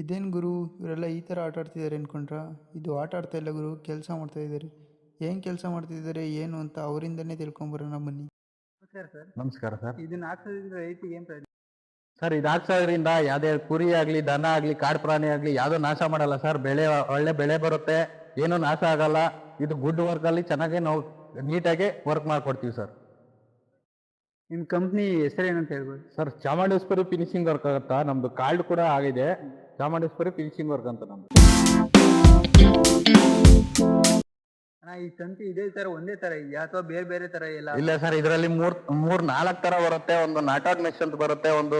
ಇದೇನು ಗುರು ಇವರೆಲ್ಲ ಈ ಥರ ಆಟ ಆಡ್ತಿದ್ದಾರೆ ಅಂದ್ಕೊಂಡ್ರಾ ಇದು ಆಟ ಆಡ್ತಾ ಇಲ್ಲ ಗುರು ಕೆಲಸ ಮಾಡ್ತಾ ಇದ್ದಾರೆ. ಏನು ಕೆಲಸ ಮಾಡ್ತಿದ್ದಾರೆ ಏನು ಅಂತ ಅವರಿಂದನೇ ತಿಳ್ಕೊಂಬರೋಣ ಬನ್ನಿ. ನಮಸ್ಕಾರ ಸರ್. ನಮಸ್ಕಾರ ಸರ್. ಇದನ್ನ ಹಾಕ್ಸೋದ್ರಿಂದ ರೈತಿಗೆ ಏನ್ ಪ್ರಯೋಜನ? ಸರ್ ಇದು ಹಾಕ್ಸೋದ್ರಿಂದ ಯಾವುದೇ ಕುರಿ ಆಗ್ಲಿ ದನ ಆಗ್ಲಿ ಕಾಡು ಪ್ರಾಣಿ ಆಗ್ಲಿ ಯಾವ್ದೋ ನಾಶ ಮಾಡಲ್ಲ ಸರ್. ಬೆಳೆ ಒಳ್ಳೆ ಬೆಳೆ ಬರುತ್ತೆ. ಏನು ನಾಶ ಆಗಲ್ಲ. ಇದು ಗುಡ್ ವರ್ಕ್ ಅಲ್ಲಿ ಚೆನ್ನಾಗಿ ನಾವು ನೀಟಾಗಿ ವರ್ಕ್ ಮಾಡ್ಕೊಡ್ತೀವಿ ಸರ್. ನಿಮ್ ಕಂಪ್ನಿ ಹೆಸರೇನು ಅಂತ ಹೇಳ್ಬೋದು? ಸರ್ ಚಾಮುಂಡೇಶ್ವರಿ ಫಿನಿಶಿಂಗ್ ವರ್ಕ್ ಆಗುತ್ತಾ? ನಮ್ದು ಕಾರ್ಡ್ ಕೂಡ ಆಗಿದೆ. ಚಾಮುಂಡೇಶ್ವರಿ ಫಿನಿಶಿಂಗ್ ವರ್ಕ್ ಅಂತ ನಮ್ದು. ಈ ತಂತಿ ಇದೇ ತರ, ಒಂದೇ ತರ ಇದೆಯಾ? ಅಥವಾ ಬೇರೆ ಬೇರೆ ತರ ಎಲ್ಲ? ಇಲ್ಲ ಸರ್, ಇದರಲ್ಲಿ ಮೂರ್ ಮೂರ್ ನಾಲ್ಕು ತರ ಬರುತ್ತೆ. ಒಂದು ನಾಟಾಟ್ ಮೆಶ್ ಅಂತ ಬರುತ್ತೆ, ಒಂದು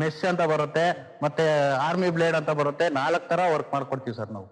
ಮೆಶ್ ಅಂತ ಬರುತ್ತೆ, ಮತ್ತೆ ಆರ್ಮಿ ಬ್ಲೇಡ್ ಅಂತ ಬರುತ್ತೆ. ನಾಲ್ಕ್ ತರ ವರ್ಕ್ ಮಾಡ್ಕೊಡ್ತೀವಿ ಸರ್ ನಾವು.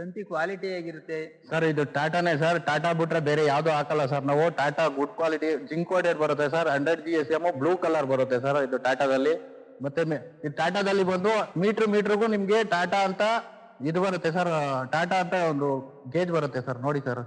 ತಂತಿ ಕ್ವಾಲಿಟಿ ಆಗಿರುತ್ತೆ ಸರ್, ಇದು ಟಾಟಾನೇ ಸರ್. ಟಾಟಾ ಬಿಟ್ರೆ ಬೇರೆ ಯಾವ್ದು ಹಾಕಲ್ಲ ಸರ್. ನಾವು Tata good quality zinc coated ಬರುತ್ತೆ sir. Hundred G S M blue colour ಬರುತ್ತೆ ಸರ್ ಇದು ಟಾಟಾದಲ್ಲಿ. ಮತ್ತೆ ಟಾಟಾದಲ್ಲಿ ಬಂದು ಮೀಟರ್ ಮೀಟರ್ಗೂ ನಿಮ್ಗೆ ಟಾಟಾ ಅಂತ ಇದು ಬರುತ್ತೆ ಸರ್. ಟಾಟಾ ಅಂತ ಒಂದು ಗೇಜ್ ಬರುತ್ತೆ ಸರ್. ನೋಡಿ ಸರ್.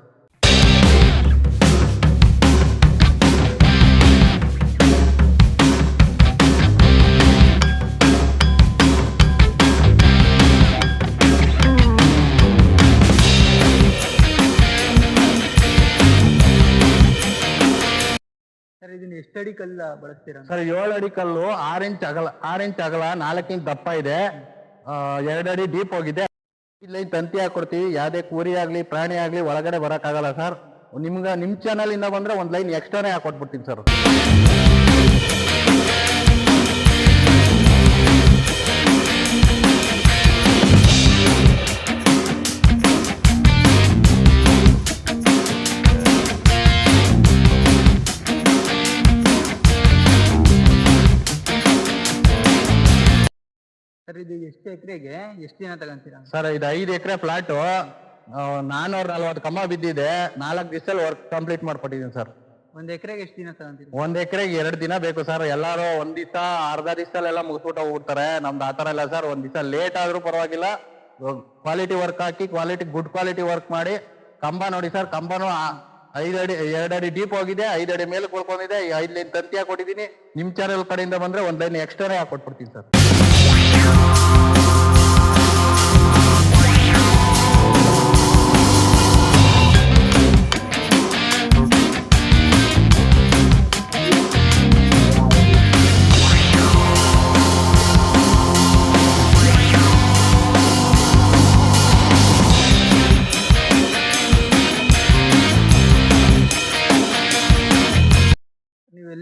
ಸರ್ ಎಷ್ಟು ಅಡಿ ಕಲ್ಲ ಬಳಸ್ತೀರಾ ಸರ್, ಏಳು ಅಡಿ ಕಲ್ಲು, ಆರ್ ಇಂಚ್ ಅಗಲ, ಆರ್ ಇಂಚ್ ಅಗಲ ನಾಲ್ಕು ಇಂಚ್ ದಪ್ಪ ಇದೆ. ಎರಡು ಅಡಿ ಡೀಪ್ ಹೋಗಿದೆ. ಇಲ್ಲಿ ತಂತಿ ಹಾಕೊಡ್ತೀವಿ. ಯಾವ್ದೇ ಕೂರಿ ಆಗ್ಲಿ, ಪ್ರಾಣಿ ಆಗ್ಲಿ, ಒಳಗಡೆ ಆಗಲ್ಲ ಸರ್. ನಿಮ್ಗೆ, ನಿಮ್ ಚಾನಲ್ ಇಂದ ಬಂದ್ರೆ ಒಂದ್ ಲೈನ್ ಎಕ್ಸ್ಟ್ರಾನೇ ಹಾಕೊಟ್ಬಿಡ್ತೀನಿ, ಸರ್. ಇದು ಎಷ್ಟು ಎಕರೆಗೆ ಎಷ್ಟು ದಿನ ತಗೊಂತೀರಾ? ಸರ್ ಇದು ಐದು ಎಕರೆ ಫ್ಲಾಟ್ ನಾನೂರ ನಲ್ವತ್ತು ಕಂಬ ಬಿದ್ದಿದೆ. ನಾಲ್ಕು ದಿವಸದಲ್ಲಿ ವರ್ಕ್ ಕಂಪ್ಲೀಟ್ ಮಾಡ್ಕೊಟ್ಟಿದ್ದೀನಿ ಸರ್. ಒಂದ್ ಎಕರೆಗೆ ಎಷ್ಟು ದಿನ ತಗೊಂತೀರಾ? ಒಂದ್ ಎಕರೆಗೆ ಎರಡು ದಿನ ಬೇಕು ಸರ್. ಎಲ್ಲಾರು ಒಂದ್ ದಿವಸ ಅರ್ಧ ದಿವಸದಲ್ಲೆಲ್ಲ ಮುಗಿಸ್ಬಿಟ್ಟು ಹೋಗ್ಬಿಡ್ತಾರೆ. ನಮ್ದು ಆತರ ಇಲ್ಲ ಸರ್. ಒಂದ್ ದಿವಸ ಲೇಟ್ ಆದ್ರೂ ಪರವಾಗಿಲ್ಲ. ಕ್ವಾಲಿಟಿ ವರ್ಕ್ ಹಾಕಿ ಕ್ವಾಲಿಟಿ ಗುಡ್ ಕ್ವಾಲಿಟಿ ವರ್ಕ್ ಮಾಡಿ ಕಂಬ ನೋಡಿ ಸರ್. ಕಂಬನು ಐದ್ ಅಡಿ ಎರಡು ಅಡಿ ಡೀಪ್ ಹೋಗಿದೆ ಐದು ಅಡಿ ಮೇಲೆ ಕೊಳ್ಕೊಂಡಿದೆ ಐದು ಐದ್ ಲೈನ್ ತಂತಿ ಹಾಕೊಟ್ಟಿದ್ದೀನಿ ನಿಮ್ಮ ಚಾನಲ್ ಕಡೆಯಿಂದ ಬಂದ್ರೆ ಒಂದು ಲೈನ್ ಎಕ್ಸ್ಟ್ರಾನೇ ಹಾಕೊಟ್ಬಿಡ್ತೀನಿ ಸರ್.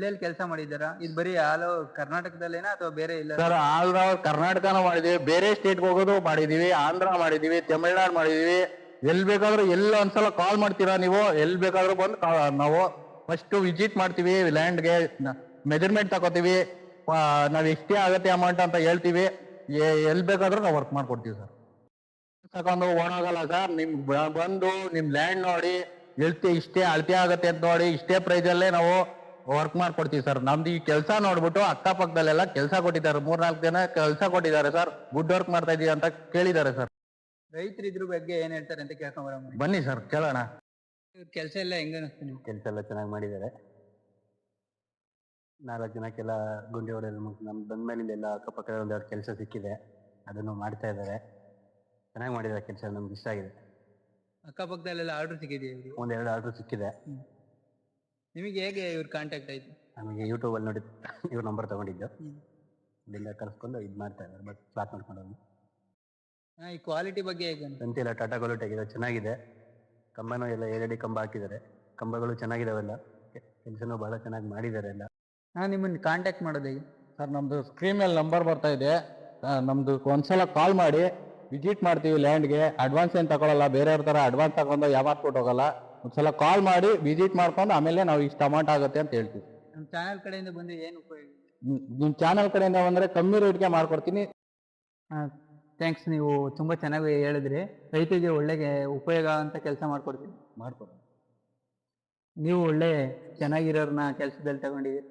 ಎಲ್ಲೆಲ್ಲಿ ಕೆಲಸ ಮಾಡಿದ್ದೀರಾ? ಇದು ಬರೀ ಆಲ್ ಕರ್ನಾಟಕದಲ್ಲೇನಾ ಅಥವಾ ಬೇರೆ ಇಲ್ಲ? ಸರ್ ಆಂಧ್ರ ಕರ್ನಾಟಕನ ಮಾಡಿದೀವಿ, ಬೇರೆ ಸ್ಟೇಟ್ಗೆ ಹೋಗೋದು ಮಾಡಿದೀವಿ, ಆಂಧ್ರ ಮಾಡಿದೀವಿ, ತಮಿಳ್ನಾಡು ಮಾಡಿದೀವಿ. ಎಲ್ಲಿ ಬೇಕಾದ್ರೂ ಎಲ್ಲ ಒಂದ್ಸಲ ಕಾಲ್ ಮಾಡ್ತೀರಾ ನೀವು? ಎಲ್ಲಿ ಬೇಕಾದ್ರೂ ಬಂದು ನಾವು ಫಸ್ಟ್ ವಿಸಿಟ್ ಮಾಡ್ತೀವಿ ಲ್ಯಾಂಡ್ಗೆ ಮೆಜರ್ಮೆಂಟ್ ತಗೋತೀವಿ. ನಾವು ಎಷ್ಟೇ ಆಗತ್ತೆ ಅಮೌಂಟ್ ಅಂತ ಹೇಳ್ತೀವಿ. ಎಲ್ಲಿ ಎಲ್ ಬೇಕಾದ್ರೂ ನಾವು ವರ್ಕ್ ಮಾಡ್ಕೊಡ್ತೀವಿ ಸರ್. ತಗೊಂಡು ಓಡೋಗಲ್ಲ ಸರ್, ನಿಮ್ ಬಂದು ನಿಮ್ ಲ್ಯಾಂಡ್ ನೋಡಿ ಎಳ್ತಿ ಇಷ್ಟೇ ಅಳತೆ ಆಗತ್ತೆ ಅಂತ ನೋಡಿ, ಇಷ್ಟೇ ಪ್ರೈಸ್ ಅಲ್ಲೇ ನಾವು ವರ್ಕ್ ಮಾಡ್ಕೊಡ್ತೀವಿ ಸರ್ ನಮ್ದು ಈ ಕೆಲಸ ನೋಡ್ಬಿಟ್ಟು ಅಕ್ಕಪಕ್ಕದಲ್ಲೆಲ್ಲ ಕೆಲಸ ಕೊಟ್ಟಿದ್ದಾರೆ. ಮೂರ್ನಾಲ್ಕು ಜನ ಕೆಲಸ ಕೊಟ್ಟಿದ್ದಾರೆ ಸರ್ ಗುಡ್ ವರ್ಕ್ ಮಾಡ್ತಾ ಇದೀವಿ ಅಂತ ಕೇಳಿದ್ದಾರೆ ಸರ್ ರೈತರು ಇದ್ರ ಬಗ್ಗೆ ಏನ್ ಹೇಳ್ತಾರೆ ಅಂತ ಕೇಳ್ಕೊಂಬರ ಬನ್ನಿ ಸರ್ ಕೇಳೋಣ. ಕೆಲಸ ಎಲ್ಲ ಹೆಂಗ ಕೆಲಸ ಎಲ್ಲ ಚೆನ್ನಾಗಿ ಮಾಡಿದ್ದಾರೆ. ನಾಲ್ಕು ಜನಕ್ಕೆಲ್ಲ ಗುಂಡಿ ಹೊಡೆಯಲು ನಮ್ಮ ಬಂದ ಮೇಲಿಂದ ಎಲ್ಲ ಅಕ್ಕಪಕ್ಕ ಒಂದೆರಡು ಕೆಲಸ ಸಿಕ್ಕಿದೆ. ಅದನ್ನು ಮಾಡ್ತಾ ಇದ್ದಾರೆ. ಚೆನ್ನಾಗಿ ಮಾಡಿದ್ದಾರೆ ಕೆಲಸ ನಮ್ಗೆ ಇಷ್ಟ ಆಗಿದೆ. ಅಕ್ಕಪಕ್ಕದಲ್ಲೆಲ್ಲ ಆರ್ಡರ್ ಸಿಕ್ಕಿದೆಯಾ ಒಂದೆರಡು ಆರ್ಡರ್ ಸಿಕ್ಕಿದೆ. ನಿಮಗೆ ಹೇಗೆ ಇವ್ರ ಕಾಂಟ್ಯಾಕ್ಟ್ ಆಯ್ತು? ನಮಗೆ ಯೂಟ್ಯೂಬಲ್ಲಿ ನೋಡಿ ಇವ್ರ ನಂಬರ್ ತಗೊಂಡಿದ್ದು. ಅಲ್ಲಿಂದ ಕರ್ಸ್ಕೊಂಡು ಇದು ಮಾಡ್ತಾ ಇದ್ದಾರೆ ಬಟ್ ಸ್ಟಾರ್ಟ್ ಮಾಡ್ಕೊಂಡು ಹೋಗಿ ಹಾ, ಈ ಕ್ವಾಲಿಟಿ ಬಗ್ಗೆ ಹೇಗೆ ಅಂತಿಲ್ಲ ತಂತಿ ಟಾಟಾ ಕ್ವಾಲಿಟಿ ಆಗಿದೆ ಚೆನ್ನಾಗಿದೆ. ಕಂಬನೂ ಎಲ್ಲ ಎರಡಿ ಕಂಬ ಹಾಕಿದ್ದಾರೆ. ಕಂಬಗಳು ಚೆನ್ನಾಗಿದಾವೆಲ್ಲ. ಕೆಲಸನೂ ಭಾಳ ಚೆನ್ನಾಗಿ ಮಾಡಿದ್ದಾರೆ ಎಲ್ಲ. ಹಾಂ ನಿಮ್ಮನ್ನ ಕಾಂಟ್ಯಾಕ್ಟ್ ಮಾಡೋದು ಹೇಗೆ? ಸರ್ ನಮ್ಮದು ಸ್ಕ್ರೀನ್ ಮೇಲೆ ನಂಬರ್ ಬರ್ತಾ ಇದೆ. ನಮ್ಮದು ನಮ್ದು ಒಂದ್ಸಲ ಕಾಲ್ ಮಾಡಿ ವಿಸಿಟ್ ಮಾಡ್ತೀವಿ ಲ್ಯಾಂಡ್ಗೆ ಅಡ್ವಾನ್ಸ್ ಏನು ತಗೊಳ್ಳಲ್ಲ ಬೇರೆಯವ್ರ ಥರ ಅಡ್ವಾನ್ಸ್ ತಗೊಂಡು ಯಾವತ್ತು ಹೋಗಲ್ಲ. ಒಂದ್ಸಲ ಕಾಲ್ ಮಾಡಿ ವಿಸಿಟ್ ಮಾಡ್ಕೊಂಡು ಆಮೇಲೆ ನಾವು ಇಷ್ಟು ಅಮೌಂಟ್ ಆಗುತ್ತೆ ಅಂತ ಹೇಳ್ತೀವಿ. ನಿಮ್ಮ ಚಾನೆಲ್ ಕಡೆಯಿಂದ ಬಂದು ಏನು ಉಪಯೋಗ ನಿಮ್ಮ ಚಾನಲ್ ಕಡೆಯಿಂದ ಬಂದರೆ ಕಮ್ಮಿ ರೇಟ್ಗೆ ಮಾಡ್ಕೊಡ್ತೀನಿ. ಥ್ಯಾಂಕ್ಸ್ ನೀವು ತುಂಬ ಚೆನ್ನಾಗಿ ಹೇಳಿದ್ರಿ. ರೈತರಿಗೆ ಒಳ್ಳೆಗೆ ಉಪಯೋಗ ಅಂತ ಕೆಲಸ ಮಾಡ್ಕೊಡ್ತೀನಿ. ಮಾಡ್ಕೊಡ್ತೀನಿ. ನೀವು ಒಳ್ಳೆ ಚೆನ್ನಾಗಿರೋರ್ನ ಕೆಲಸದಲ್ಲಿ ತಗೊಂಡಿದ್ದೀರಿ.